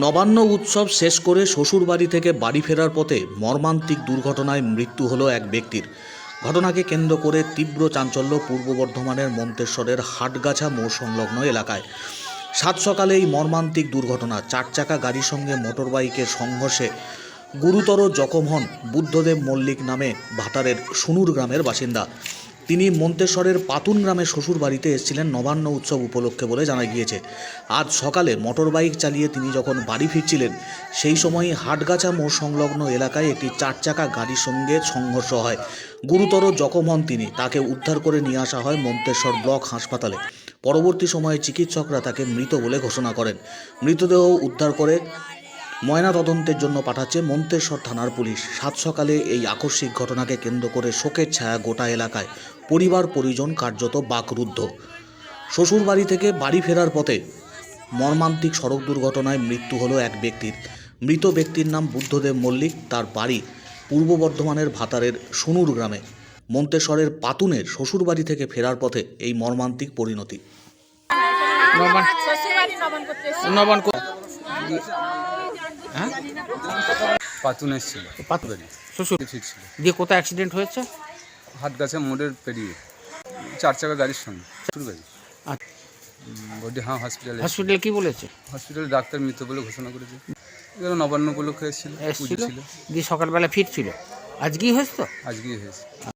নবান্ন উৎসব শেষ করে শ্বশুরবাড়ি থেকে বাড়ি ফেরার পথে মর্মান্তিক দুর্ঘটনায় মৃত্যু হলো এক ব্যক্তির। ঘটনাকে কেন্দ্র করে তীব্র চাঞ্চল্য পূর্ব বর্ধমানের মন্তেশ্বরের হাটগাছা মোড় সংলগ্ন এলাকায়। সাত সকালে এই মর্মান্তিক দুর্ঘটনা চার চাকা গাড়ির সঙ্গে মোটরবাইকের সংঘর্ষে। গুরুতর জখম হন বুদ্ধদেব মল্লিক নামে ভাতারের সুনুর গ্রামের বাসিন্দা। তিনি মন্তেশ্বরের পাতুন গ্রামে শ্বশুর বাড়িতে এসেছিলেন নবান্ন উৎসব উপলক্ষে বলে জানা গিয়েছে। আজ সকালে মোটরবাইক চালিয়ে তিনি যখন বাড়ি ফিরছিলেন, সেই সময় হাটগাছা মোড় সংলগ্ন এলাকায় একটি চার চাকা গাড়ির সঙ্গে সংঘর্ষ হয়। গুরুতর জখম হন তিনি। তাকে উদ্ধার করে নিয়ে আসা হয় মন্তেশ্বর ব্লক হাসপাতালে। পরবর্তী সময়ে চিকিৎসকরা তাকে মৃত বলে ঘোষণা করেন। মৃতদেহ উদ্ধার করে ময়নাতদন্তের জন্য পাঠাচ্ছে মন্তেশ্বর থানার পুলিশ। সাত সকালে এই আকস্মিক ঘটনাকে কেন্দ্র করে শোকের ছায়া গোটা এলাকায়। পরিবার পরিজন কার্যত বাকরুদ্ধ। শ্বশুর বাড়ি থেকে বাড়ি ফেরার পথে মর্মান্তিক সড়ক দুর্ঘটনায় মৃত্যু হলো এক ব্যক্তির। মৃত ব্যক্তির নাম বুদ্ধদেব মল্লিক তার বাড়ি পূর্ব বর্ধমানের ভাতারের সুনুর গ্রামে। মন্তেশ্বরের পাতুনের শ্বশুর বাড়ি থেকে ফেরার পথে এই মর্মান্তিক পরিণতি। হ্যাঁ? পাতুন এসেছিল। পাতুবাড়ি শ্বশুর। ফিরছিল দিয়ে কোথায় অ্যাক্সিডেন্ট হয়েছে? হাত গাছে মোড়ের পেরিয়ে চার চাকা গাড়ির সঙ্গে। ছোট গাড়ি আচ্ছা। বডি হ্যাঁ হসপিটালে হসপিটাল কি বলেছে? হসপিটালে ডাক্তার মৃত বলে ঘোষণা করেছে। এগুলো নবান্ন উপলক্ষে এসেছিল ছিল। দিয়ে সকালবেলা ফিরছিল। আজকেই হয়েছে তো? আজকেই হয়েছে।